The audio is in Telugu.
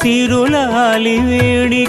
సిరులాలి వేడికి